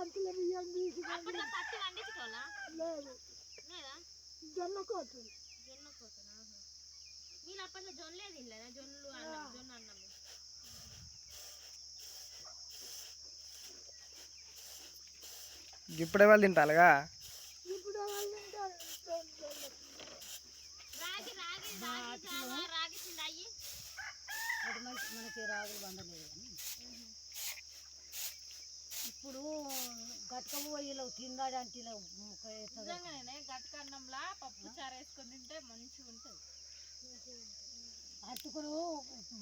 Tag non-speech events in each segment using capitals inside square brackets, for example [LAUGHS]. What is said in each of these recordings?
కంతుల బియ్యం తీసుకొని అప్పుడు పత్తి పండించుకోవాలా? లేదు. లేదా? జొన్న జొన్న కోతనా. మీరు అప్పట్లో జొన్నలే తినలేదా? జొన్నలు అన్నం జొన్న అన్నం ఇప్పుడే వాళ్ళు తింటారుగా? ఇప్పుడు వాళ్ళు తింటారు. రాగి రాగి రాగి మనకి మనకి రాగులు బండలేదు కానీ. ఇప్పుడు గట్క పోయిలో తిన్నాడంటే ఇలా. నిజంగానే గట్కన్నంలా పప్పు చారు వేసుకొని తింటే మంచిగా ఉంటుంది. అటుకులు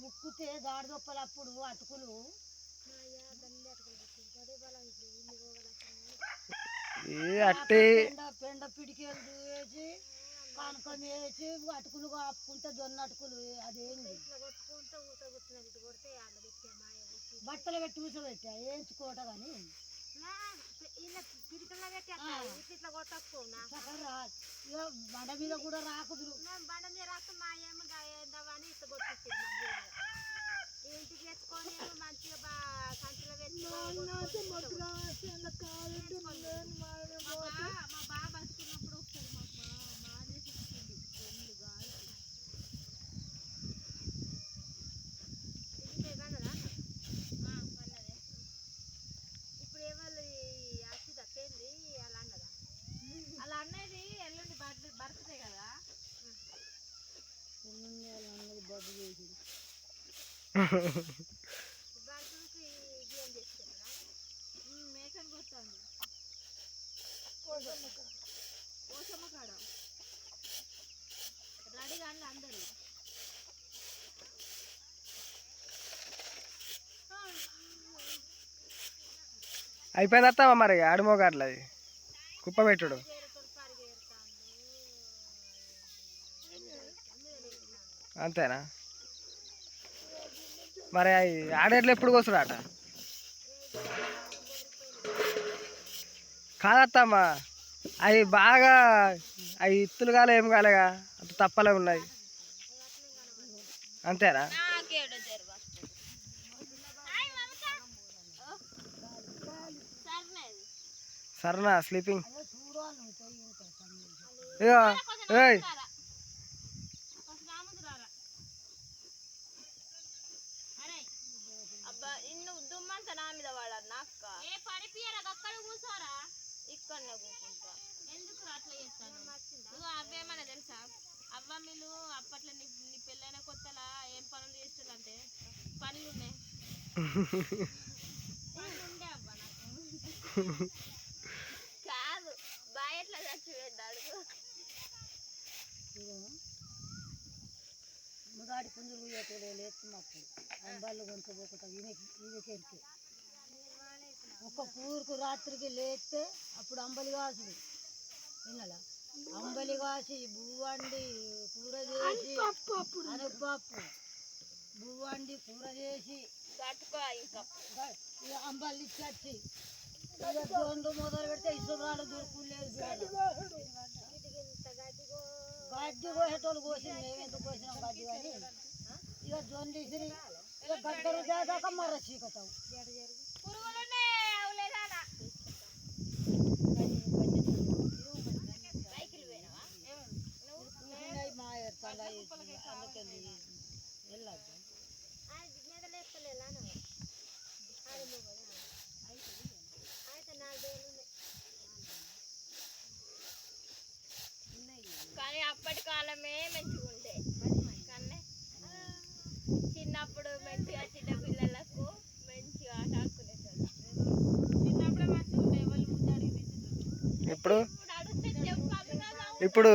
బుక్కితే దాడిదొప్పలు అప్పుడు అటుకులు. ఏ అట్టే. పెండ పెండ పిడికేలు వేసి కనకం వేసి అటుకులు కాపుకుంటే జొన్న అటుకులు అదేంది? బట్టలు పెట్టి కూర్చోబెట్టా వేయించుకోట కానీ బండ మీద కూడా రాకుదురు. బండ మీద రాస్తే మా ఏమి ఇట్లా ఇంటికి [LAUGHS] తెచ్చుకొని మంచిగా బా సంచులో పెట్టుకొని అయిపోయింది వస్తావా మరి ఆడమోగాట్ల అది. కుప్ప పెట్టుడు. అంతేనా? మరి అవి ఆడేట్లు ఎప్పుడు కోసుడాట కాదత్తమ్మా అవి బాగా అవి ఇత్తులు కాలే ఏం కాలేగా? అంత తప్పలే ఉన్నాయి. అంతేనా? సరేనా స్లీపింగ్. ఇగో ఏయ్ దుమ్మంతా నా మీద వాడన్నా అక్క. ఏ పడిపియరా అక్కడ కూర్చోరా ఇక్కడనే కూర్చుంటా ఎందుకు అట్లా చేస్తాను? నువ్వు అవ్వేమన్నా తెలుసా? అవ్వ మీరు అప్పట్లో నీ నీ పెళ్ళైన కొత్తలా ఏం పనులు చేస్తుందంటే పనులు ఉన్నాయి ఉండే [LAUGHS] అవ్వ నాకు. [LAUGHS] ముగాడి పుంజులు పోయేటోడే లేస్తున్నప్పుడు ఈమెకి ఒక్క కూరుకు రాత్రికి లేస్తే అప్పుడు అంబలి కాసుడు. విన్నాలా? అంబలి కాసి బువ్వండి కూర చేసి అనపప్పు. బువ్వండి కూర చేసి అంబలి ఇచ్చి జోన్లు మొదలు పెడితే ఇసురాలు దొరుకులేదు ಗೋಸೆ ಟೋಲ್ ಗೋಸಿ ಮೇವೇಂದು ಗೋಸಿನ ಬಾಜಿವಾನಿ ಇವ ಜೊಂಡಿಸಿರಿ ಇವ ಗಡ್ಡರು ಜಾಗ ಮರ ಸಿಗತಾವು ಕುರುವಲನ್ನೇ ಅವಲೇ ದಾನ ಮಾಯ ತಂದ ಎಲ್ಲದ್ದು చిన్నప్పుడు మంచిగా చిన్న పిల్లలకు మంచిగా ఆట ఆడుకునేటోళ్ళు. చిన్నప్పుడే మంచిగా ఉండే వాళ్ళు ముందు అడిగి ఇప్పుడు ఇప్పుడు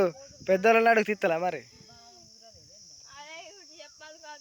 పెద్దోళ్ళని అడుగు తిత్తలా మరి? చెప్పాలి కదా